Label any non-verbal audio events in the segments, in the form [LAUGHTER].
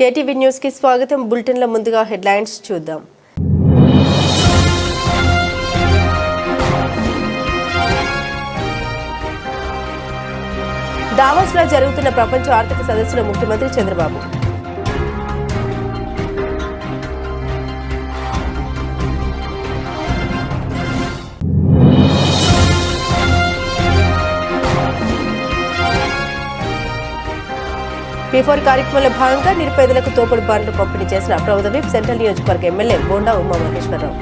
KTV న్యూస్కి స్వాగతం. బులెటిన్లో ముందుగా హెడ్లైన్స్ చూద్దాం. దావోస్లో జరుగుతున్న ప్రపంచ ఆర్థిక సదస్సులో ముఖ్యమంత్రి చంద్రబాబు. బిఫోర్ కార్యక్రమంలో భాగంగా నిరుపేదలకు తోపుడు బాండ్లు పంపిణీ చేసిన ప్రభుత్వ సెంట్రల్ నియోజకవర్గ ఎమ్మెల్యే బోండా ఉమామహేశ్వరరావు.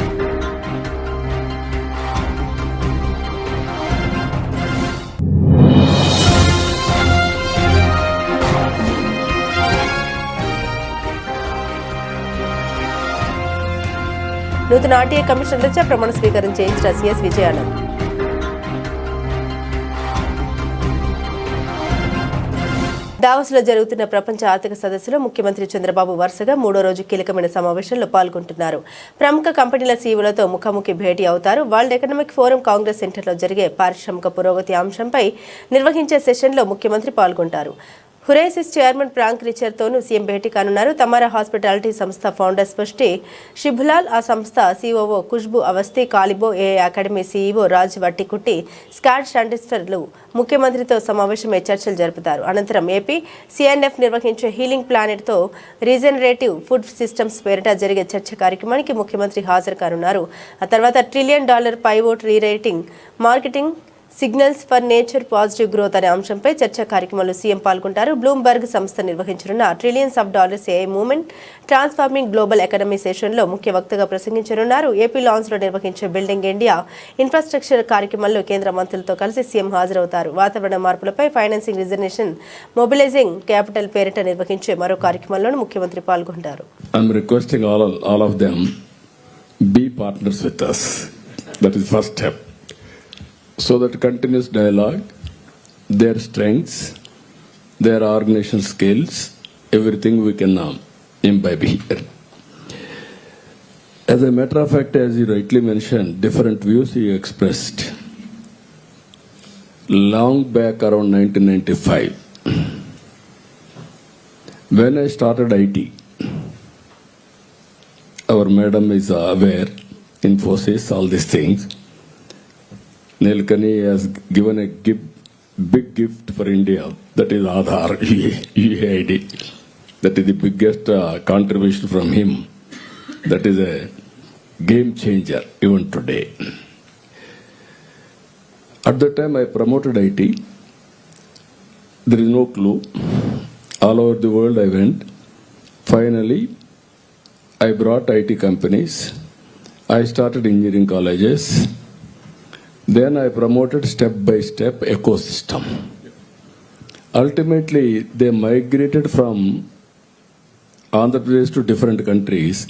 నూతన ఆర్టీఏ కమిషనర్లచే ప్రమాణ స్వీకారం చేయించిన సిఎస్ విజయానంద్. దావస్లో జరుగుతున్న ప్రపంచ ఆర్థిక సదస్సులో ముఖ్యమంత్రి చంద్రబాబు వరుసగా మూడో రోజు కీలకమైన సమావేశంలో పాల్గొంటున్నారు. ప్రముఖ కంపెనీల సీఈఓలతో ముఖాముఖి భేటీ అవుతారు. వరల్డ్ ఎకనామిక్ ఫోరం కాంగ్రెస్ సెంటర్లో జరిగే పారిశ్రామిక పురోగతి అంశంపై నిర్వహించే సెషన్లో ముఖ్యమంత్రి పాల్గొంటారు. హురేసిస్ చైర్మన్ ప్రాంక్ రిచర్తోనూ సీఎం భేటీ కానున్నారు. తమారా హాస్పిటాలిటీ సంస్థ ఫౌండర్ స్పష్టి షిబులాల్ ఆ సంస్థ COO Khushbu Awasthi Kalibo A academy CEO Raj Vattikutti Scott షాండిస్టర్లు ముఖ్యమంత్రితో సమావేశమై చర్చలు జరుపుతారు. అనంతరం ఏపీ సిఎన్ఎఫ్ నిర్వహించే హీలింగ్ ప్లానెట్తో రీజనరేటివ్ ఫుడ్ సిస్టమ్స్ పేరిట జరిగే చర్చ కార్యక్రమానికి ముఖ్యమంత్రి హాజరు కానున్నారు. ఆ తర్వాత trillion dollar pivot rerating marketing signals for nature positive growth అనే అంశంపై చర్చా కార్యక్రమంలో సీఎం పాల్గొంటారు బ్లూంబర్గ్ సంస్థ నిర్వహించనున్న trillions of dollars AI movement transforming global economy సెషన్లో ముఖ్య వక్తగా ప్రసంగించనున్నారు ఏపీ లాన్స్లో నిర్వహించే బిల్డింగ్ ఇండియా ఇన్ఫ్రాస్ట్రక్చర్ కార్యక్రమంలో కేంద్ర మంత్రులతో కలిసి సీఎం హాజరవుతారు వాతావరణ మార్పులపై ఫైనాన్సింగ్ రిజర్వేషన్ మొబిలైజింగ్ క్యాపిటల్ పేరిట నిర్వహించే మరో కార్యక్రమంలోనూ ముఖ్యమంత్రి పాల్గొంటారు be partners with us. That is first step. So that continuous dialogue, their strengths, their organizational skills, everything we can um, imbibe here. As a matter of fact, as you rightly mentioned, different views you expressed. Long back around 1995, when I started IT, our madam is aware, Infosys, all these things. Nilkani has given a big gift for India, that is Aadhaar, [LAUGHS] UAID. That is the biggest uh, contribution from him. That is a game changer even today. At the time, I promoted IT. There is no clue. All over the world, I went. Finally, I brought IT companies. I started engineering colleges. Then I promoted step by step ecosystem. Ultimately, they migrated from Andhra Pradesh to different countries.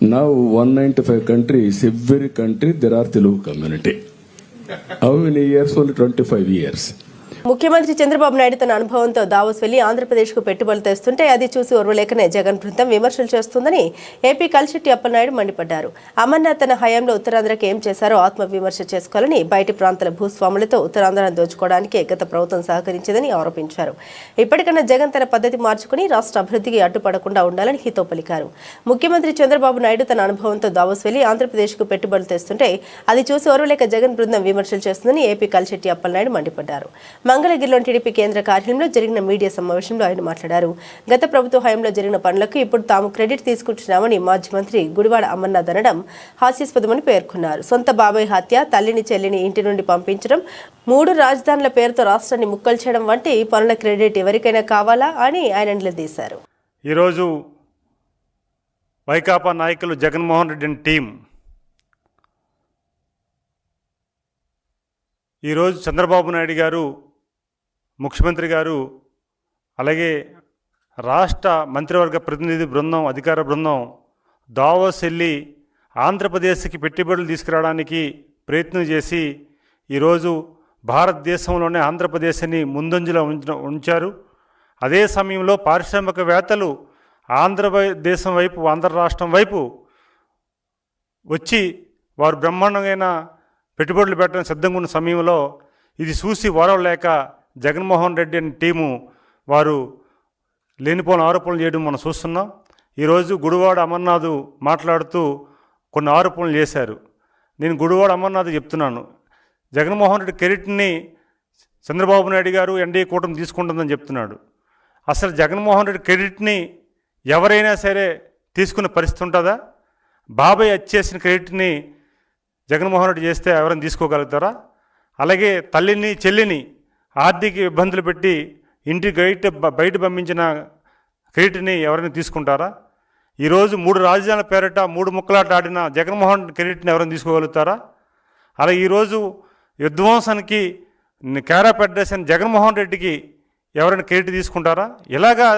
Now, 195 countries, every country there are Telugu community. How many years? Only 25 years. ముఖ్యమంత్రి చంద్రబాబు నాయుడు తన అనుభవంతో Davos వెళ్ళి ఆంధ్రప్రదేశ్కు పెట్టుబడులు తెస్తుంటే అది చూసి ఓర్వలేకనే జగన్ బృందం విమర్శలు చేస్తుందని ఏపీ కలిశెట్టి అప్పలనాయుడు మండిపడ్డారు. అమర్నాథ్ తన హయాంలో ఉత్తరాంధ్రకి ఏం చేశారో ఆత్మవిమర్శ చేసుకోవాలని బయటి ప్రాంతాల భూస్వాములతో ఉత్తరాంధ్రను దోచుకోవడానికి గత ప్రభుత్వం సహకరించిందని ఆరోపించారు. ఇప్పటికన్నా జగన్ తన పద్ధతి మార్చుకుని రాష్ట్ర అభివృద్ధికి అడ్డుపడకుండా ఉండాలని హితో పలికారు. ముఖ్యమంత్రి చంద్రబాబు నాయుడు తన అనుభవంతో దావోస్ వెళ్ళి ఆంధ్రప్రదేశ్కు పెట్టుబడులు తెస్తుంటే అది చూసి ఓర్వలేక జగన్ బృందం విమర్శలు చేస్తుందని ఏపీ కలిశెట్టి అప్పలనాయుడు మండిపడ్డారు. మంగళగిరిలోని టీడీపీ కేంద్ర కార్యాలయంలో జరిగిన మీడియా సమావేశంలో ఆయన మాట్లాడారు. గత ప్రభుత్వ హయాంలో జరిగిన పనులకు ఇప్పుడు తాము క్రెడిట్ తీసుకుంటున్నామని మాజీ మంత్రి గుడివాడ అమర్నాథ్ అనడం హాస్యాస్పదమని పేర్కొన్నారు. సొంత బాబాయ్ హత్య తల్లిని చెల్లిని ఇంటి నుండి పంపించడం మూడు రాజధానుల పేరుతో రాష్ట్రాన్ని ముక్కలు చేయడం వంటి పనుల క్రెడిట్ ఎవరికైనా కావాలా అని ఆయన నిలదీశారు. ఈరోజు వైకాపా నాయకులు జగన్మోహన్ రెడ్డి టీం ఈరోజు చంద్రబాబు నాయుడు గారు ముఖ్యమంత్రి గారు అలాగే రాష్ట్ర మంత్రివర్గ ప్రతినిధి బృందం అధికార బృందం దావోస్ వెళ్ళి ఆంధ్రప్రదేశ్కి పెట్టుబడులు తీసుకురావడానికి ప్రయత్నం చేసి ఈరోజు భారతదేశంలోనే ఆంధ్రప్రదేశ్ని ముందంజలో ఉంచిన ఉంచారు. అదే సమయంలో పారిశ్రామికవేత్తలు ఆంధ్రదేశం వైపు ఆంధ్ర రాష్ట్రం వైపు వచ్చి వారు బ్రహ్మాండమైన పెట్టుబడులు పెట్టడం సిద్ధంగా ఉన్న సమయంలో ఇది చూసి ఓరవలేక జగన్మోహన్ రెడ్డి అనే టీము వారు లేనిపోని ఆరోపణలు చేయడం మనం చూస్తున్నాం. ఈరోజు గుడివాడ అమర్నాథ్ మాట్లాడుతూ కొన్ని ఆరోపణలు చేశారు. నేను గుడివాడ అమర్నాథ్ చెప్తున్నాను. జగన్మోహన్ రెడ్డి కెరీట్ని చంద్రబాబు నాయుడు గారు ఎన్డీఏ కూటమి తీసుకుంటుందని చెప్తున్నాడు. అసలు జగన్మోహన్ రెడ్డి క్రెడిట్ని ఎవరైనా సరే తీసుకునే పరిస్థితి ఉంటుందా? బాబాయ్ వచ్చేసిన క్రెడిట్ని జగన్మోహన్ రెడ్డి చేస్తే ఎవరైనా తీసుకోగలుగుతారా? అలాగే తల్లిని చెల్లిని ఆర్థిక ఇబ్బందులు పెట్టి ఇంటి బయట బయట పంపించిన క్రెడిట్ని ఎవరైనా తీసుకుంటారా? ఈరోజు మూడు రాజధానుల పేరిట మూడు ముక్కలాట ఆడిన జగన్మోహన్ క్రెడిట్ని ఎవరైనా తీసుకోగలుగుతారా? అలా ఈరోజు విధ్వంసానికి కేరాపెట్టేసిన జగన్మోహన్ రెడ్డికి ఎవరైనా క్రెడిట్ తీసుకుంటారా? ఇలాగా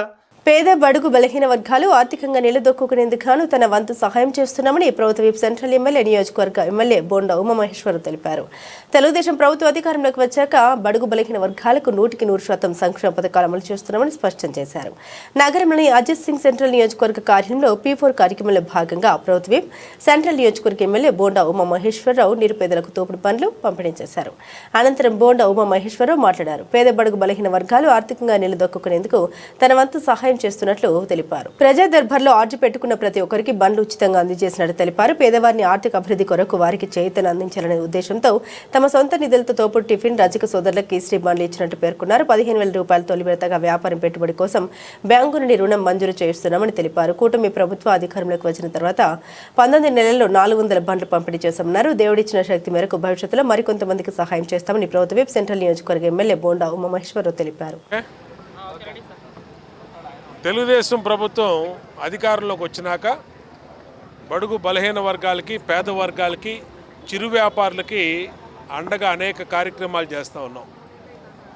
పేద బడుగు బలహీన వర్గాలు ఆర్థికంగా నిలదొక్కునేందుకు గాను తన వంతు సహాయం చేస్తున్నామని ప్రభుత్వ విప్ సెంట్రల్ ఎమ్మెల్యే నియోజకవర్గ ఎమ్మెల్యే బోండా ఉమామహేశ్వరరావు తెలిపారు. తెలుగుదేశం ప్రభుత్వ అధికారంలోకి వచ్చాక బడుగు బలహీన వర్గాలకు నూటికి నూరు శాతం సంక్షేమ పథకాలు అమలు చేస్తున్నామని స్పష్టం చేశారు. నగరంలోని అజిత్ సింగ్ సెంట్రల్ నియోజకవర్గ కార్యంలో పీ ఫోర్ కార్యక్రమంలో భాగంగా ప్రభుత్వ విప్ సెంట్రల్ నియోజకవర్గ ఎమ్మెల్యే బోండా ఉమామహేశ్వరరావు నిరుపేదలకు తోపుడు పనులు పంపిణీ చేశారు. అనంతరం బోండా ఉమామహేశ్వరరావు మాట్లాడారు. పేద బడుగు బలహీన వర్గాలు ఆర్థికంగా నిలదొక్కునేందుకు తన వంతు సహాయం చేస్తున్నట్లు తెలిపారు. ప్రజా దర్బార్లో ఆర్జీ పెట్టుకున్న ప్రతి ఒక్కరికి బండ్లు ఉచితంగా అందజేసినట్టు తెలిపారు. పేదవారిని ఆర్థిక అభివృద్ధి కొరకు వారికి చేతను అందించాలనే ఉద్దేశంతో తమ సొంత నిధులతో తోపుడు టిఫిన్ రజక సోదరులకు ఈశ్రీ బండ్లు ఇచ్చినట్టు పేర్కొన్నారు. పదిహేను వేల రూపాయల తొలి విడతగా వ్యాపారం పెట్టుబడి కోసం బ్యాంకు నుండి రుణం మంజూరు చేస్తున్నామని తెలిపారు. కూటమి ప్రభుత్వ అధికారంలోకి వచ్చిన తర్వాత పంతొమ్మిది నెలల్లో నాలుగు వందల బండ్లు పంపిణీ చేశామన్నారు. దేవుడిచ్చిన శక్తి మేరకు భవిష్యత్తులో మరికొంతమందికి సహాయం చేస్తామని ప్రభుత్వ సెంట్రల్ నియోజకవర్గ ఎమ్మెల్యే బోండా ఉమామహేశ్వరరావు తెలిపారు. తెలుగుదేశం ప్రభుత్వం అధికారంలోకి వచ్చినాక బడుగు బలహీన వర్గాలకి పేద వర్గాలకి చిరు వ్యాపారులకి అండగా అనేక కార్యక్రమాలు చేస్తూ ఉన్నాం.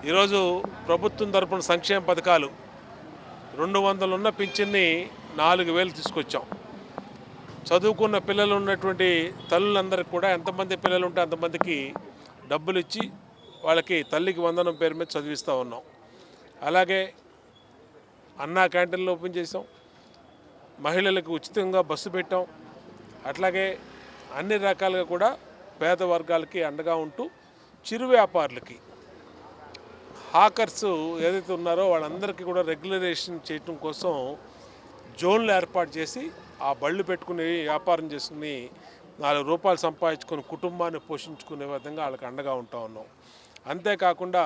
ఈరోజు ప్రభుత్వం తరపున సంక్షేమ పథకాలు రెండు వందలు ఉన్న పింఛన్ని నాలుగు వేలు తీసుకొచ్చాం. చదువుకున్న పిల్లలు ఉన్నటువంటి తల్లులందరికీ కూడా ఎంతమంది పిల్లలు ఉంటే అంతమందికి డబ్బులు ఇచ్చి వాళ్ళకి తల్లికి వందనం పేరు మీద చదివిస్తూ ఉన్నాం. అలాగే అన్నా క్యాంటీన్లు ఓపెన్ చేసాం మహిళలకు ఉచితంగా బస్సు పెట్టాం. అట్లాగే అన్ని రకాలుగా కూడా పేద వర్గాలకి అండగా ఉంటూ చిరు వ్యాపారులకి హాకర్స్ ఏదైతే ఉన్నారో వాళ్ళందరికీ కూడా రెగ్యులరేషన్ చేయటం కోసం జోన్లు ఏర్పాటు చేసి ఆ బళ్ళు పెట్టుకుని వ్యాపారం చేసుకుని నాలుగు రూపాయలు సంపాదించుకొని కుటుంబాన్ని పోషించుకునే విధంగా వాళ్ళకి అండగా ఉంటా ఉన్నాం. అంతేకాకుండా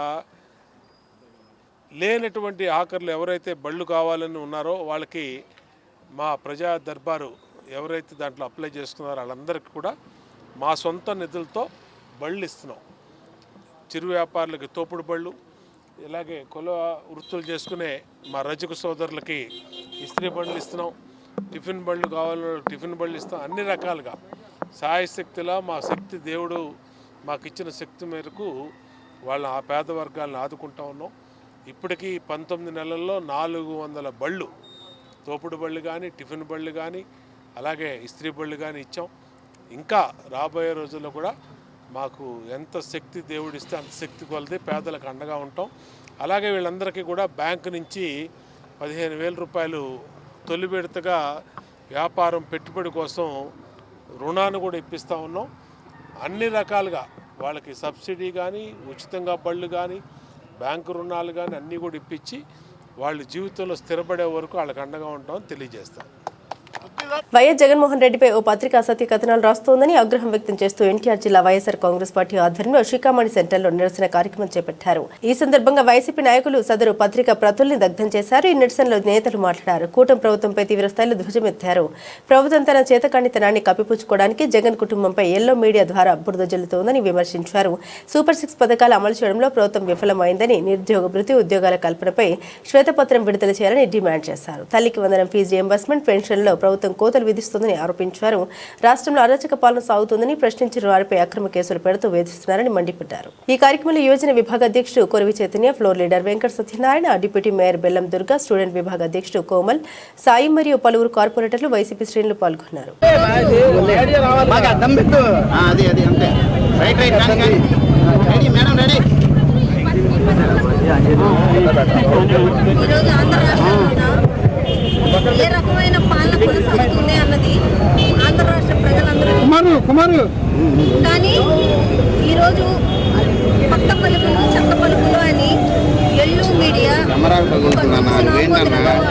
లేనటువంటి ఆఖరులు ఎవరైతే బళ్ళు కావాలని ఉన్నారో వాళ్ళకి మా ప్రజా దర్బారు ఎవరైతే దాంట్లో అప్లై చేసుకున్నారో వాళ్ళందరికీ కూడా మా సొంత నిధులతో బళ్ళు ఇస్తున్నాం. చిరు వ్యాపారులకి తోపుడు బళ్ళు ఇలాగే కుల వృత్తులు చేసుకునే మా రజక సోదరులకి ఇస్త్రీ బండ్లు ఇస్తున్నాం. టిఫిన్ బళ్ళు కావాలో టిఫిన్ బళ్ళు ఇస్తాం. అన్ని రకాలుగా. సాయశక్తిలా మా శక్తి దేవుడు మాకు ఇచ్చిన శక్తి మేరకు వాళ్ళ ఆ పేద వర్గాలను ఆదుకుంటా ఉన్నాం. ఇప్పటికీ పంతొమ్మిది నెలల్లో నాలుగు వందల బళ్ళు తోపుడు బళ్ళు కానీ టిఫిన్ బళ్ళు కానీ అలాగే ఇస్త్రీ బళ్ళు కానీ ఇచ్చాం. ఇంకా రాబోయే రోజుల్లో కూడా మాకు ఎంత శక్తి దేవుడిస్తే అంత శక్తి కొలది పేదలకు అండగా ఉంటాం. అలాగే వీళ్ళందరికీ కూడా బ్యాంకు నుంచి పదిహేను వేల రూపాయలు తొలి విడతగా వ్యాపారం పెట్టుబడి కోసం రుణాన్ని కూడా ఇప్పిస్తూ ఉన్నాం. అన్ని రకాలుగా వాళ్ళకి సబ్సిడీ కానీ ఉచితంగా బళ్ళు కానీ బ్యాంకు రుణాలు కానీ అన్నీ కూడా ఇప్పించి వాళ్ళ జీవితంలో స్థిరపడే వరకు వాళ్ళకి అండగా ఉంటామని తెలియజేస్తాం. వైఎస్ జగన్మోహన్ రెడ్డిపై ఓ పత్రిక అసత్య కథనాలు రాస్తోందని ఆగ్రహం వ్యక్తం చేస్తూ ఎన్టీఆర్ జిల్లా వైఎస్ఆర్ కాంగ్రెస్ పార్టీ ఆధ్వర్యంలో శ్రీకామణి సెంటర్లో నిరసన కార్యక్రమం చేపట్టారు. ఈ సందర్భంగా వైసీపీ నాయకులు సదరు పత్రిక ప్రతుల్ని దగ్ధం చేశారు. ఈ నిరసనలో నేతలు మాట్లాడారు. కూటమి ప్రభుత్వంపై తీవ్ర స్థాయిలో ధ్వజమెత్తారు. ప్రభుత్వం తన చేతకాణితనాన్ని కప్పిపుచ్చుకోవడానికి జగన్ కుటుంబంపై ఎల్లో మీడియా ద్వారా బురద జల్లుతోందని విమర్శించారు. సూపర్ సిక్స్ పథకాలు అమలు చేయడంలో ప్రభుత్వం విఫలమైందని నిరుద్యోగ భృతి ఉద్యోగాల కల్పనపై శ్వేతపత్రం విడుదల చేయాలని డిమాండ్ చేశారు. తల్లికి వందనం ఫీజు రియంబర్స్మెంట్ పెన్షన్లో ప్రభుత్వం కోతలు విధిస్తోందని ఆరోపించారు. రాష్ట్రంలో అరాచక పాలన సాగుతోందని ప్రశ్నించిన వారిపై అక్రమ కేసులు పెడుతూ వేధిస్తున్నారని మండిపడ్డారు. ఈ కార్యక్రమంలో యోజన విభాగ అధ్యక్షుడు Koravi Chaitanya floor leader Venkata Satyanarayana deputy mayor Bellam Durga student విభాగ అధ్యక్షుడు కోమల్ సాయి మరియు పలువురు కార్పొరేటర్లు వైసీపీ శ్రేణులు పాల్గొన్నారు. Right right ready madam ready. ఏ రకమైన పాలన కొనసాగుతుంది అన్నది ఆంధ్ర రాష్ట్ర ప్రజలందరూ కుమారు కుమారు. కానీ ఈరోజు కొత్త పలుకులు చెత్త పలుకులు అని ఎల్లు మీడియా.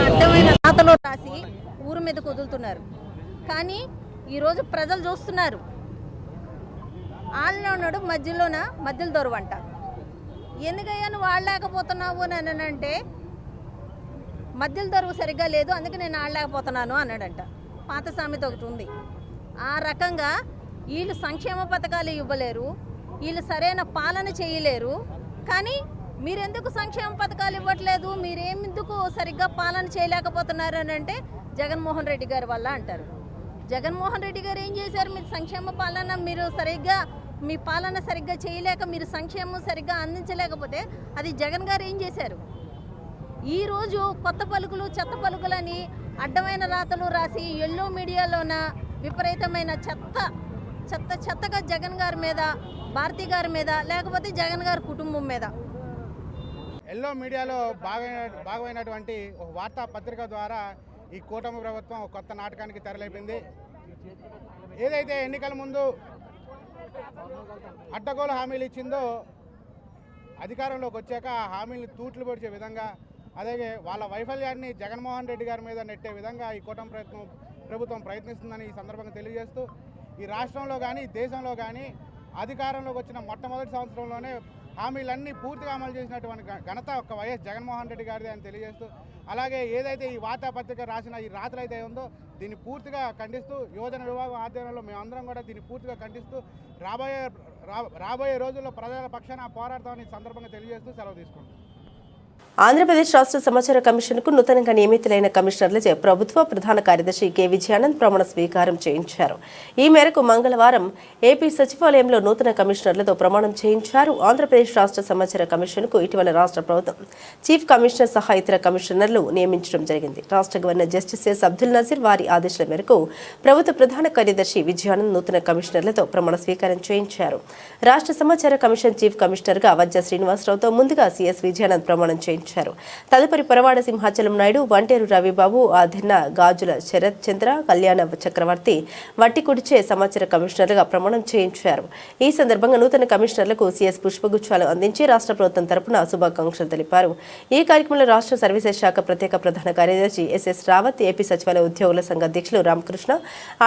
అడ్డమైన రాతలో రాసి ఊరు మీద కుదులుతున్నారు కానీ ఈరోజు ప్రజలు చూస్తున్నారు. వాళ్ళలో ఉన్నాడు మధ్యలోన? మధ్యలో దొరవంట. ఎందుకయ్యా నువ్వు ఆడలేకపోతున్నావు అని అంటే మధ్యలో దొరువు సరిగ్గా లేదు అందుకే నేను ఆడలేకపోతున్నాను అన్నాడంట. పాత సామెత ఒకటి ఉంది. ఆ రకంగా వీళ్ళు సంక్షేమ పథకాలు ఇవ్వలేరు వీళ్ళు సరైన పాలన చేయలేరు కానీ మీరెందుకు సంక్షేమ పథకాలు ఇవ్వట్లేదు? మీరేందుకు సరిగ్గా పాలన చేయలేకపోతున్నారు అని అంటే జగన్మోహన్ రెడ్డి గారి వల్ల అంటారు. జగన్మోహన్ రెడ్డి గారు ఏం చేశారు? మీరు సంక్షేమ పాలన మీరు సరిగ్గా మీ పాలన సరిగ్గా చేయలేక మీరు సంక్షేమం సరిగ్గా అందించలేకపోతే అది జగన్ గారు ఏం చేశారు? ఈరోజు కొత్త పలుకులు చెత్త పలుకులని అడ్డమైన రాతలు రాసి ఎల్లో మీడియాలోన విపరీతమైన చెత్త చెత్త చెత్తగా జగన్ గారి మీద భారతి గారి మీద లేకపోతే జగన్ గారి కుటుంబం మీద. ఎల్లో మీడియాలో భాగమైన భాగమైనటువంటి ఒక ద్వారా ఈ కూటమి ప్రభుత్వం ఒక కొత్త నాటకానికి తెరలేపింది. ఏదైతే ఎన్నికల ముందు అడ్డగోలు హామీలు ఇచ్చిందో అధికారంలోకి వచ్చాక ఆ హామీలను తూట్లు పొడిచే విధంగా అలాగే వాళ్ళ వైఫల్యాన్ని జగన్మోహన్ రెడ్డి గారి మీద నెట్టే విధంగా ఈ కూటమి ప్రయత్నం ప్రభుత్వం ప్రయత్నిస్తుందని ఈ సందర్భంగా తెలియజేస్తూ ఈ రాష్ట్రంలో కానీ దేశంలో కానీ అధికారంలోకి వచ్చిన మొట్టమొదటి సంవత్సరంలోనే హామీలన్నీ పూర్తిగా అమలు చేసినటువంటి ఘనత ఒక వైఎస్ జగన్మోహన్ రెడ్డి గారిది అని తెలియజేస్తూ అలాగే ఏదైతే ఈ వార్తాపత్రిక రాసిన ఈ రాత్రి అయితే ఉందో దీన్ని పూర్తిగా ఖండిస్తూ యువజన విభాగం ఆధ్వర్యంలో మేమందరం కూడా దీన్ని పూర్తిగా ఖండిస్తూ రాబోయే రా- రాబోయే రోజుల్లో ప్రజల పక్షాన పోరాడతామని ఈ సందర్భంగా తెలియజేస్తూ సెలవు తీసుకుంటాం ఆంధ్రప్రదేశ్ రాష్ట్ర సమాచార కమిషన్కు నూతనంగా నియమితులైన కమిషనర్లచే ప్రభుత్వ ప్రధాన కార్యదర్శి కె విజయానంద్ ప్రమాణ స్వీకారం చేయించారు. ఈ మేరకు మంగళవారం ఏపీ సచివాలయంలో నూతన కమిషనర్లతో ప్రమాణం చేయించారు. ఆంధ్రప్రదేశ్ రాష్ట్ర సమాచార కమిషన్కు ఇటీవల రాష్ట్ర ప్రభుత్వం చీఫ్ కమిషనర్ సహా ఇతర కమిషనర్లు నియమించడం జరిగింది. రాష్ట్ర governor justice S Abdul Nazeer వారి ఆదేశాల మేరకు ప్రభుత్వ ప్రధాన కార్యదర్శి విజయానంద్ నూతన కమిషనర్లతో ప్రమాణ స్వీకారం చేయించారు. రాష్ట్ర సమాచార కమిషన్ చీఫ్ కమిషనర్గా వజ్ర శ్రీనివాసరావుతో ముందుగా సీఎస్ విజయానంద్ ప్రమాణం చేయించారు. తదుపరి పరవాడ సింహాచలం నాయుడు వంటేరు రవిబాబు ఆదిన్న గాజుల శరత్ చంద్ర కళ్యాణ చక్రవర్తి వట్టికుడిచే సమాచార కమిషనర్గా ప్రమాణం చేయించారు. ఈ సందర్భంగా నూతన కమిషనర్లకు సీఎస్ పుష్పగుచ్చాలు అందించి రాష్ట్ర ప్రభుత్వం తరపున శుభాకాంక్షలు తెలిపారు. ఈ కార్యక్రమంలో రాష్ట్ర సర్వీసెస్ శాఖ ప్రత్యేక ప్రధాన కార్యదర్శి ఎస్ఎస్ రావత్ ఏపీ సచివాలయ ఉద్యోగుల సంఘ అధ్యక్షులు రామకృష్ణ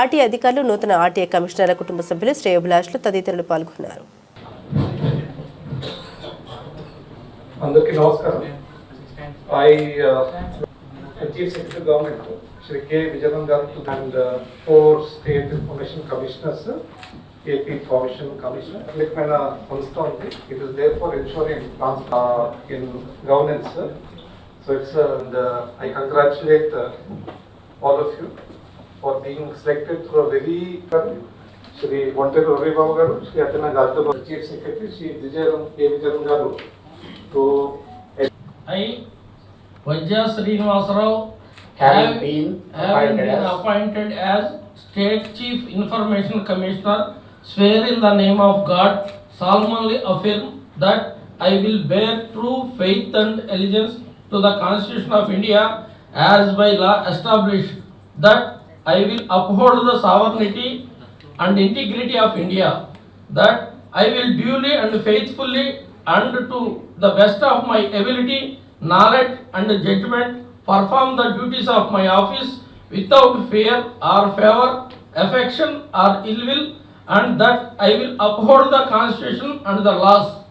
ఆర్టీఐ అధికారులు నూతన ఆర్టీఏ కమిషనర్ల కుటుంబ సభ్యులు శ్రేయోభిలాషులు తదితరులు పాల్గొన్నారు. అందరికీ నమస్కారం. I chief secretary government Shri K Vijayan garu and four state information commissioners AP information commissioner ప్రత్యేకమైన సంస్థ ఉంది it is there for ensuring in governance so it's and I congratulate all of you for being selected through a very Shri Ontari Ravibabu garu Shri అతన garu chief secretary Shri Vijayaram K Vijayaram garu to I, Vajja Srinivasarao, Having have- been appointed been as- appointed as State Chief Information Commissioner, swear in the name of God, solemnly affirm that I will bear true faith and allegiance to the Constitution of India as by law established, that I will uphold the sovereignty and integrity of India, that I will duly and faithfully and to the best of my ability, knowledge and judgment perform the duties of my office without fear or favor, affection or ill will, and that I will uphold the constitution and the laws.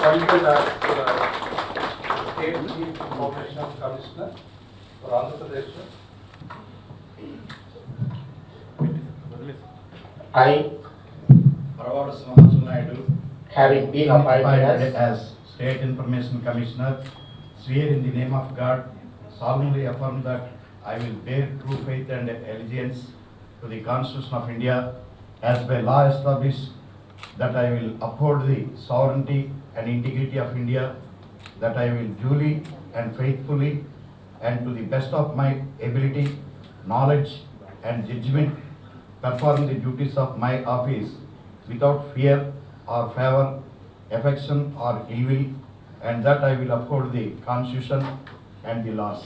Appointed as State Chief Information Commissioner for Andhra Pradesh. I, Paravadu Srinivasa Naidu, having been appointed as as State Information Commissioner, swear in the name of God, solemnly affirm that I will bear true faith and allegiance to the Constitution of India as by law established, that I will uphold the sovereignty and integrity of India, that I will duly and faithfully and to the best of my ability, knowledge and judgment perform the duties of my office without fear or favor, affection or will, and that I will uphold the Constitution and the laws.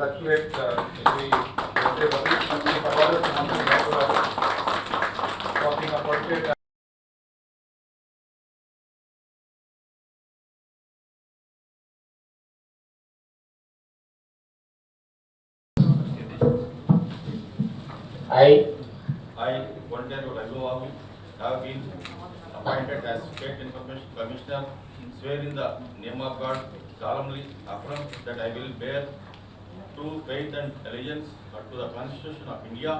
Congratulate uh, for being appointed I. I, Walter Raghuvabu, have been appointed as State Information Commissioner, swear in the name of God solemnly affirm that I will bear true faith and allegiance to the Constitution of India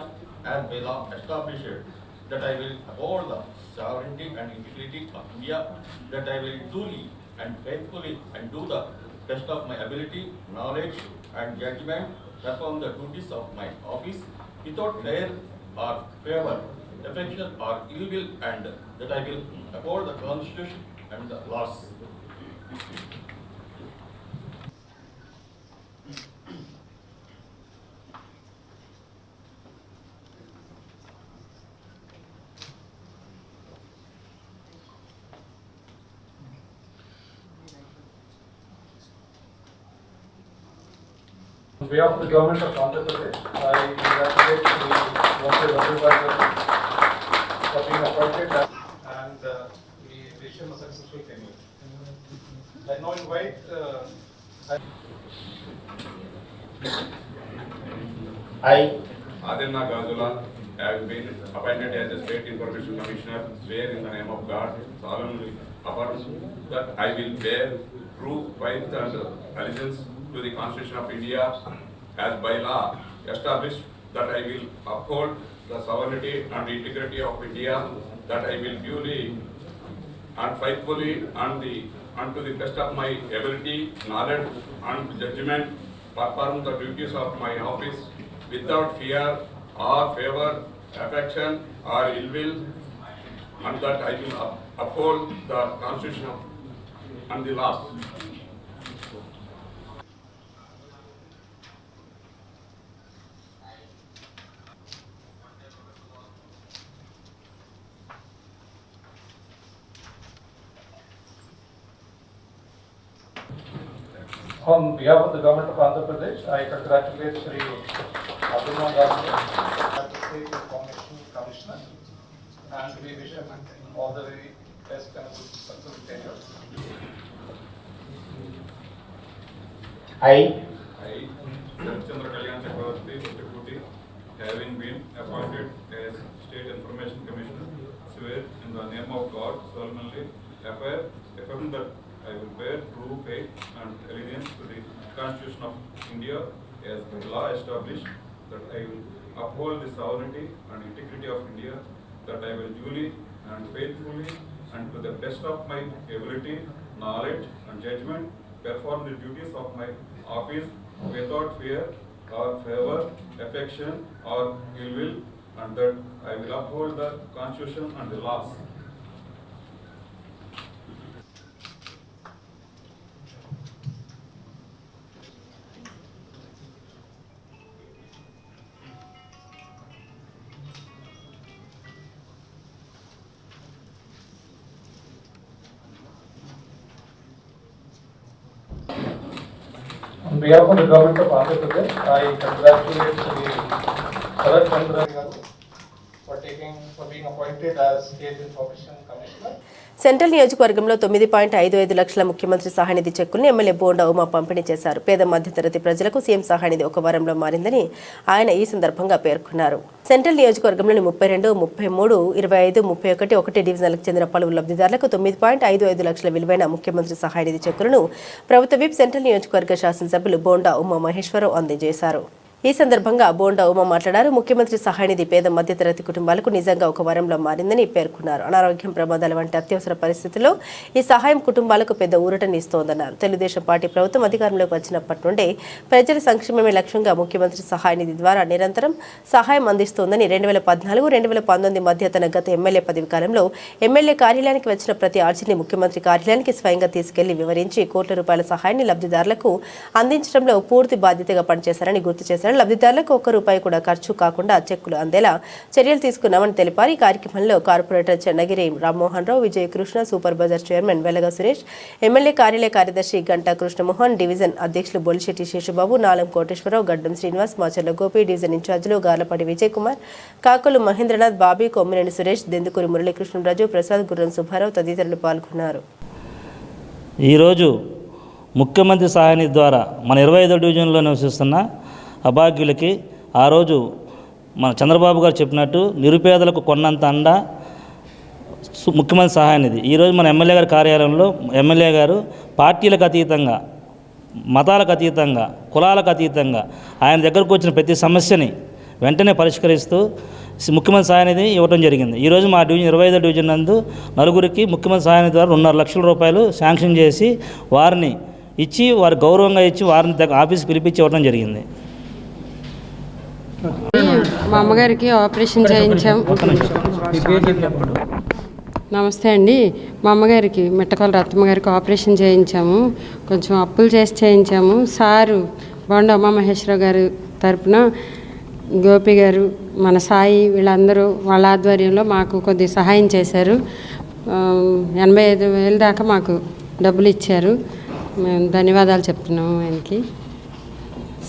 as by law established, that I will uphold the sovereignty and integrity of India, that I will duly and faithfully and do the best of my ability, knowledge and judgment, perform the duties of my office without fear or favor, affection or ill will, and that I will uphold the constitution and the laws. On behalf of the government of Andhra Pradesh, I congratulate Shri Walter Raghuvabu for being appointed and uh, we wish him a successful tenure. I now invite uh, I, Adilna Gazula has been appointed as the State Information Commissioner, swear in the name of God solemnly affirm that I will bear true faith and allegiance to the Constitution of India as by law established, that I will uphold the sovereignty and integrity of India, that I will duly and faithfully and the and to the best of my ability, knowledge and judgment perform the duties of my office without fear or favor, affection or ill will, and that I will uphold the constitution and the laws. On behalf of the government of Andhra Pradesh, I congratulate Shri Abhinav Gandhi as the State Information Commissioner and we wish him all the very best and successful tenure. I, I, Chandra Kalyan Chakravarti, Deputy, having been appointed as State Information Commissioner, swear in the name of God solemnly affirm affirm that I will bear true faith and allegiance to the Constitution of India as the law established, that I will uphold the sovereignty and integrity of India, that I will duly and faithfully and to the best of my ability, knowledge and judgment perform the duties of my office without fear or favor, affection or ill will, and that I will uphold the constitution and the laws. Behalf of the government of Andhra Pradesh, I congratulate Shri Sharat Chandra for taking, for being appointed as State Information central నియోజకవర్గంలో తొమ్మిది point ఐదు ఐదు లక్షల ముఖ్యమంత్రి సహానిధి చెక్కులను MLA Bonda Uma పంపిణీ చేశారు. పేద మధ్యతరగతి ప్రజలకు సీఎం సహానిధి ఒక వారంలో మారిందని ఆయన ఈ సందర్భంగా పేర్కొన్నారు. సెంట్రల్ నియోజకవర్గంలోని ముప్పై రెండు ముప్పై మూడు ఇరవై ఐదు ముప్పై ఒకటి ఒకటి డివిజన్లకు చెందిన పలువురు లబ్ధిదారులకు తొమ్మిది పాయింట్ ఐదు ఐదు లక్షల విలువైన ముఖ్యమంత్రి సహాయనిధి చెక్కులను ప్రభుత్వ విప్ సెంట్రల్ నియోజకవర్గ శాసనసభ్యులు బోండా ఉమా మహేశ్వరరావు అందజేశారు. ఈ సందర్భంగా బోండా ఉమ మాట్లాడారు. ముఖ్యమంత్రి సహాయనిధి పేద మధ్యతరగతి కుటుంబాలకు నిజంగా ఒక వరంలో మారిందని పేర్కొన్నారు. అనారోగ్యం ప్రమాదాల వంటి అత్యవసర పరిస్థితుల్లో ఈ సహాయం కుటుంబాలకు పెద్ద ఊరటనిస్తోందన్నారు తెలుగుదేశం పార్టీ ప్రభుత్వం అధికారంలోకి వచ్చినప్పటి నుండే ప్రజల సంక్షేమమే లక్ష్యంగా ముఖ్యమంత్రి సహాయనిధి ద్వారా నిరంతరం సహాయం అందిస్తోందని రెండు వేల పద్నాలుగు రెండు వేల పంతొమ్మిది మధ్య తన గత ఎమ్మెల్యే పదవి కాలంలో ఎమ్మెల్యే కార్యాలయానికి వచ్చిన ప్రతి ఆర్జీని ముఖ్యమంత్రి కార్యాలయానికి స్వయంగా తీసుకెళ్ళి వివరించి కోట్ల రూపాయల సహాయాన్ని లబ్ధిదారులకు అందించడంలో పూర్తి బాధ్యతగా పనిచేశారని గుర్తు చేశారు. లబ్ధిదారులకు ఒక్క రూపాయి కూడా ఖర్చు కాకుండా చెక్కులు అందేలా చర్యలు తీసుకున్నామని తెలిపారు. ఈ కార్యక్రమంలో corporator Chennagiri Rammohan Rao Vijaya Krishna super bazaar chairman Velaga Suresh MLA కార్యాలయ కార్యదర్శి గంటా కృష్ణమోహన్ డివిజన్ అధ్యక్షులు బొలిశెట్టి శేషుబాబు నాలం కోటేశ్వరరావు గడ్డం శ్రీనివాస్ మాచర్ల గోపి డివిజన్ ఇన్ఛార్జీలు గార్లపాటి విజయ్ కుమార్ కాకులు మహేంద్రనాథ్ బాబీ కొమ్మినేని సురేష్ దెందుకూరి మురళీకృష్ణరాజు ప్రసాద్ గుర్రం సుబ్బారావు తదితరులు పాల్గొన్నారు. ఈరోజు ముఖ్యమంత్రి సహాయనిధి ద్వారా మన ఇరవై ఐదో డివిజన్లో నివసిస్తున్న అభాగ్యులకి ఆ రోజు మన చంద్రబాబు గారు చెప్పినట్టు నిరుపేదలకు కొన్నంత అండ సు- ముఖ్యమంత్రి సహాయనిధి ఈరోజు మన ఎమ్మెల్యే గారి కార్యాలయంలో ఎమ్మెల్యే గారు పార్టీలకు అతీతంగా మతాలకు అతీతంగా కులాలకు అతీతంగా ఆయన దగ్గరకు వచ్చిన ప్రతి సమస్యని వెంటనే పరిష్కరిస్తూ సి- ముఖ్యమంత్రి సహాయనిధి ఇవ్వడం జరిగింది. ఈరోజు మా డివిజన్ ఇరవై ఐదో డివిజన్ నందు నలుగురికి ముఖ్యమంత్రి సహాయనిధి ద్వారా రెండున్నర లక్షల రూపాయలు శాంక్షన్ చేసి వారిని ఇచ్చి వారి గౌరవంగా ఇచ్చి వారిని ఆఫీస్ పిలిపించి ఇవ్వడం జరిగింది. మా అమ్మగారికి ఆపరేషన్ చేయించాం. నమస్తే అండి. మా అమ్మగారికి మిట్టకాల రత్నమ్మ గారికి ఆపరేషన్ చేయించాము. కొంచెం అప్పులు చేసి చేయించాము. సారు బొండ ఉమామహేశ్వరరావు గారు తరపున గోపి గారు మన సాయి వీళ్ళందరూ వాళ్ళ ఆధ్వర్యంలో మాకు కొద్ది సహాయం చేశారు. ఎనభై ఐదు వేలు దాకా మాకు డబ్బులు ఇచ్చారు. మేము ధన్యవాదాలు చెప్తున్నాము ఆయనకి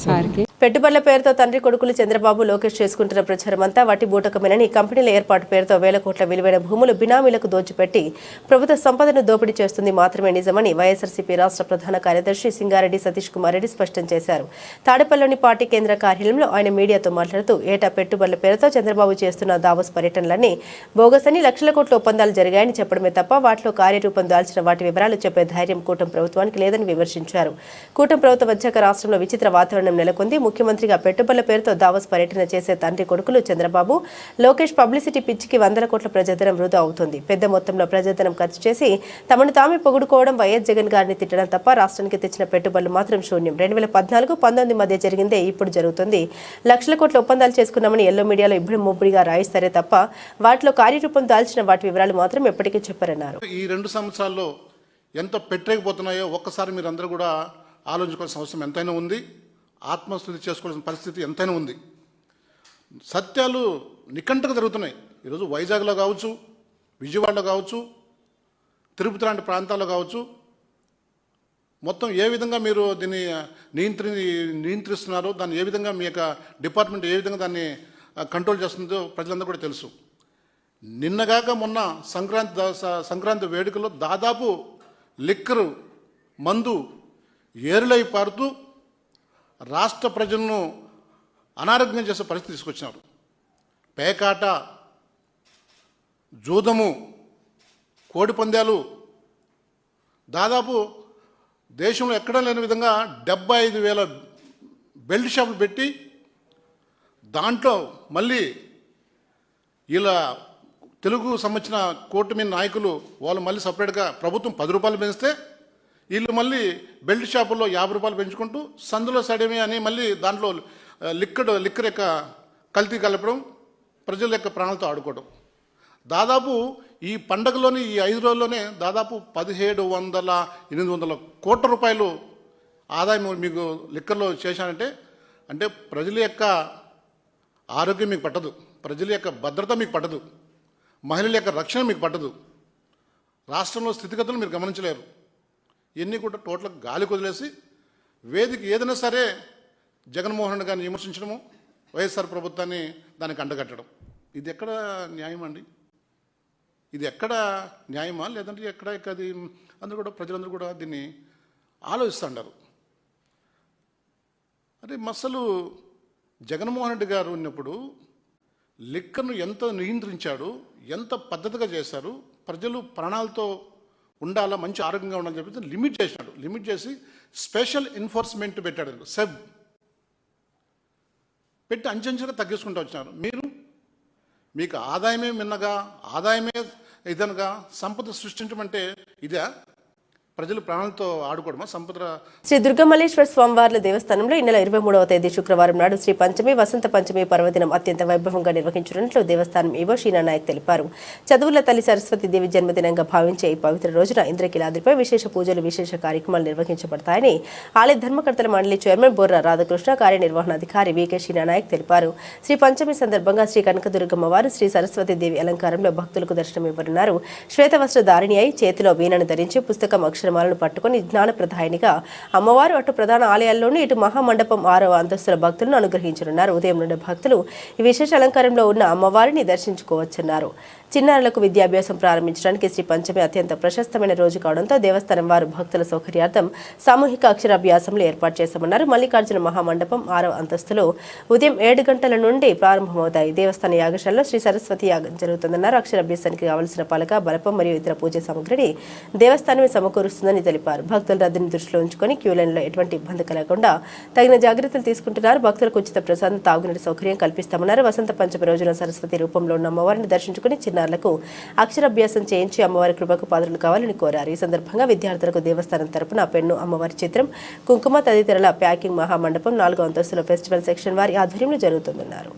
సార్కి. పెట్టుబడుల పేరుతో తండ్రి కొడుకులు చంద్రబాబు లోకేష్ చేసుకుంటున్న ప్రచారం అంతా వాటి బూటకమేనని కంపెనీల ఏర్పాటు పేరుతో వేల కోట్ల విలువైన భూములు బినామీలకు దోచిపెట్టి ప్రభుత్వ సంపదను దోపిడీ చేస్తుంది మాత్రమే నిజమని వైఎస్ఆర్సీపీ రాష్ట్ర ప్రధాన కార్యదర్శి సింగారెడ్డి సతీష్ కుమార్ రెడ్డి స్పష్టం చేశారు. తాడేపల్లిలోని పార్టీ కేంద్ర కార్యాలయంలో ఆయన మీడియాతో మాట్లాడుతూ ఏటా పెట్టుబడుల పేరుతో చంద్రబాబు చేస్తున్న దావోస్ పర్యటనలన్నీ బోగస్ అని లక్షల కోట్ల ఒప్పందాలు జరిగాయని చెప్పడమే తప్ప వాటిలో కార్యరూపం దాల్చిన వాటి వివరాలు చెప్పే ధైర్యం కూటమి ప్రభుత్వానికి లేదని విమర్శించారు. కూటమి ప్రభుత్వం వచ్చాక రాష్ట్రంలో విచిత్ర వాతావరణం నెలకొంది. ముఖ్యమంత్రిగా పెట్టుబడుల పేరుతో దావోస్ పర్యటన చేసే తండ్రి కొడుకులు చంద్రబాబు లోకేష్ పబ్లిసిటీ పిచ్చికి వందల కోట్ల ప్రజాధనం వృధా అవుతుంది. పెద్ద మొత్తంలో ప్రజాధనం ఖర్చు చేసి తమను తామే పొగుడుకోవడం వైఎస్ జగన్ గారిని తిట్టడం తప్ప రాష్ట్రానికి తెచ్చిన పెట్టుబడులు మాత్రం శూన్యం. రెండు వేల పద్నాలుగు పంతొమ్మిది మధ్య జరిగిందే ఇప్పుడు జరుగుతుంది. లక్షల కోట్ల ఒప్పందాలు చేసుకున్నామని ఎల్లో మీడియాలో ఇప్పుడు ముబ్బడిగా రాయిస్తారే తప్ప వాటిలో కార్యరూపం దాల్చిన వాటి వివరాలు మాత్రం ఎప్పటికీ చెప్పారన్నారు. ఈ రెండు సంవత్సరాల్లో ఎంత పెట్టలేకపోతున్నాయో ఒక్కసారి మీరు అందరూ కూడా ఆలోచించుకోవాల్సిన అవసరం ఎంతైనా ఉంది. ఆత్మస్థుతి చేసుకోవాల్సిన పరిస్థితి ఎంతైనా ఉంది. సత్యాలు నికంటగా జరుగుతున్నాయి. ఈరోజు వైజాగ్లో కావచ్చు విజయవాడలో కావచ్చు తిరుపతి లాంటి ప్రాంతాల్లో కావచ్చు మొత్తం ఏ విధంగా మీరు దీన్ని నియంత్రి నియంత్రిస్తున్నారో దాన్ని ఏ విధంగా మీ యొక్క డిపార్ట్మెంట్ ఏ విధంగా దాన్ని కంట్రోల్ చేస్తుందో ప్రజలందరూ కూడా తెలుసు. నిన్నగాక మొన్న సంక్రాంతి సంక్రాంతి వేడుకలో దాదాపు లిక్కరు మందు ఏరులై పారుతూ రాష్ట్ర ప్రజలను అనారోగ్యం చేసే పరిస్థితి తీసుకొచ్చినారు. పేకాట జూదము కోడి పందాలు. దాదాపు దేశంలో ఎక్కడా లేని విధంగా డెబ్బై ఐదు వేల బెల్ట్ షాపులు పెట్టి దాంట్లో మళ్ళీ ఇలా తెలుగు సంబంధించిన కూటమి నాయకులు వాళ్ళు మళ్ళీ సపరేట్గా ప్రభుత్వం పది రూపాయలు పెంచితే వీళ్ళు మళ్ళీ బెల్ట్ షాపుల్లో యాభై రూపాయలు పెంచుకుంటూ సందులో సడమే అని మళ్ళీ దాంట్లో లిక్విడ్ లిక్కర్ యొక్క కల్తీ కలపడం ప్రజల యొక్క ప్రాణాలతో ఆడుకోవడం. దాదాపు ఈ పండగలోని ఈ ఐదు రోజుల్లోనే దాదాపు పదిహేడు వందల ఎనిమిది వందల కోట్ల రూపాయలు ఆదాయం మీకు లిక్కర్లో చేశానంటే అంటే ప్రజల యొక్క ఆరోగ్యం మీకు పట్టదు ప్రజల యొక్క భద్రత మీకు పట్టదు మహిళల యొక్క రక్షణ మీకు పట్టదు. రాష్ట్రంలో స్థితిగతులు మీరు గమనించలేరు. ఇవన్నీ కూడా టోటల్ గాలి కుదిలేసి వేదిక ఏదైనా సరే జగన్మోహన్ రెడ్డి గారిని విమర్శించడము వైఎస్ఆర్ ప్రభుత్వాన్ని దానికి అండగట్టడం. ఇది ఎక్కడ న్యాయం అండి? ఇది ఎక్కడ న్యాయమా? లేదంటే ఎక్కడ అది అందరూ కూడా ప్రజలందరూ కూడా దీన్ని ఆలోచిస్తుంటారు అరే అసలు జగన్మోహన్ రెడ్డి గారు ఉన్నప్పుడు లెక్కను ఎంత నియంత్రించాడు ఎంత పద్ధతిగా చేశారు ప్రజలు ప్రాణాలతో ఉండాలా మంచి ఆరోగ్యంగా ఉండాలని చెప్పి లిమిట్ చేసినాడు. లిమిట్ చేసి స్పెషల్ ఎన్ఫోర్స్మెంట్ పెట్టాడు సెబ్. పెట్టి అంచెంచుగా తగ్గించుకుంటూ వచ్చినారు. మీరు మీకు ఆదాయమే మిన్నగా ఆదాయమే ఇదనగా సంపద సృష్టించడం అంటే ఇదే? ప్రజలు ప్రాణాలతో ఆడుకోవడమా? సంపద శ్రీ దుర్గమల్లేశ్వర స్వామివార్ల దేవస్థానంలో ఈ నెల ఇరవై మూడవ తేదీ శుక్రవారం నాడు శ్రీ పంచమి వసంత పంచమి పర్వదినం అత్యంత వైభవంగా నిర్వహించనున్నట్లు దేవస్థానం ఈవో షీనా నాయక్ తెలిపారు. చదువుల తల్లి సరస్వతి దేవి జన్మదినంగా భావించే ఈ పవిత్ర రోజున ఇంద్రకిలాద్రిపై విశేష పూజలు విశేష కార్యక్రమాలు నిర్వహించబడతాయని ఆలయ ధర్మకర్తల మండలి చైర్మన్ బొర్ర రాధాకృష్ణ కార్యనిర్వహణాధికారి వికే షీనా నాయక్ తెలిపారు. శ్రీ పంచమి సందర్భంగా శ్రీ కనకదుర్గమ్మ వారు శ్రీ సరస్వతి దేవి అలంకారంలో భక్తులకు దర్శనమివ్వనున్నారు. శ్వేతవస్త్ర ధారిణి అయి చేతిలో వీణను ధరించి పుస్తకం అక్షరమాలను పట్టుకుని జ్ఞానప్రదాయనిగా అమ్మవారు అటు ప్రధాన ఆలయాల్లోని ఇటు మహామండపం ఆరవ అంతస్తుల భక్తులను అనుగ్రహించనున్నారు. ఉదయం నుండి భక్తులు ఈ విశేష అలంకారంలో ఉన్న అమ్మవారిని దర్శించుకోవచ్చున్నారు. చిన్నారులకు విద్యాభ్యాసం ప్రారంభించడానికి శ్రీ పంచమి అత్యంత ప్రశస్తమైన రోజు కావడంతో దేవస్థానం వారు భక్తుల సౌకర్యార్థం సామూహిక అక్షరాభ్యాసంలో ఏర్పాటు చేశామన్నారు. మల్లికార్జున మహామండపం ఆరవ అంతస్తులో ఉదయం ఏడు గంటల నుండి ప్రారంభమవుతాయి. దేవస్థాన యాగశాలలో శ్రీ సరస్వతి యాగం జరుగుతుందన్నారు. అక్షరాభ్యాసానికి కావలసిన పలక బలపం మరియు ఇతర పూజ సామగ్రిని దేవస్థానమే సమకూరుస్తుందని తెలిపారు. భక్తుల రద్దీని దృష్టిలో ఉంచుకొని క్యూ లైన్లో ఎటువంటి ఇబ్బంది కలగకుండా తగిన జాగ్రత్తలు తీసుకుంటున్నారు. భక్తులకు ఉచిత ప్రసాదం తాగునీటి సౌకర్యం కల్పిస్తామన్నారు. వసంత పంచమి రోజున సరస్వతి రూపంలో ఉన్న అమ్మవారిని దర్శించుకుని చిన్నారులకు అక్షరాభ్యాసం చేయించి అమ్మవారి కృపకు పాత్రలు కావాలని కోరారు. ఈ సందర్భంగా విద్యార్థులకు దేవస్థానం తరపున పెన్ను అమ్మవారి చిత్రం కుంకుమ తదితరుల ప్యాకింగ్ మహామండపం నాలుగో అంతస్తుల ఫెస్టివల్ సెక్షన్ వారి ఆధ్వర్యంలో జరుగుతుందన్నారు.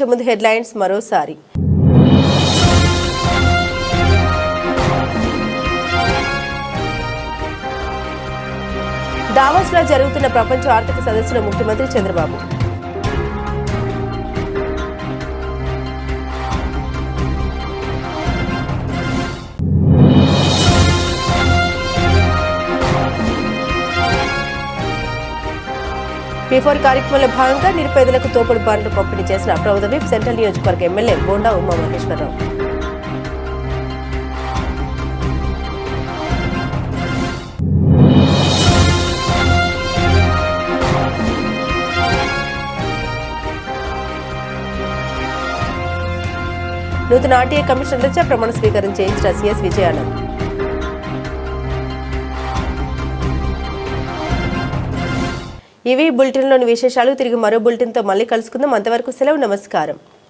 వచ్చే ముందు హెడ్లైన్స్ మరోసారి. దావోస్లో జరుగుతున్న ప్రపంచ ఆర్థిక సదస్సులో ముఖ్యమంత్రి చంద్రబాబు. పీఫోర్ కార్యక్రమంలో భాగంగా నిరుపేదలకు తోపుడు బాండ్లు పంపిణీ చేసిన ప్రభుత్వ సెంట్రల్ నియోజకవర్గ ఎమ్మెల్యే బోండా ఉమామహేశ్వరరావు. నూతన ఆర్టీఏ కమిషనర్లచే ప్రమాణ స్వీకారం చేయించిన సిఎస్ విజయానంద్. ఇవి బులెటిన్లోని విశేషాలు. తిరిగి మరో బులెటిన్తో మళ్ళీ కలుసుకుందాం. అంతవరకు సెలవు నమస్కారం.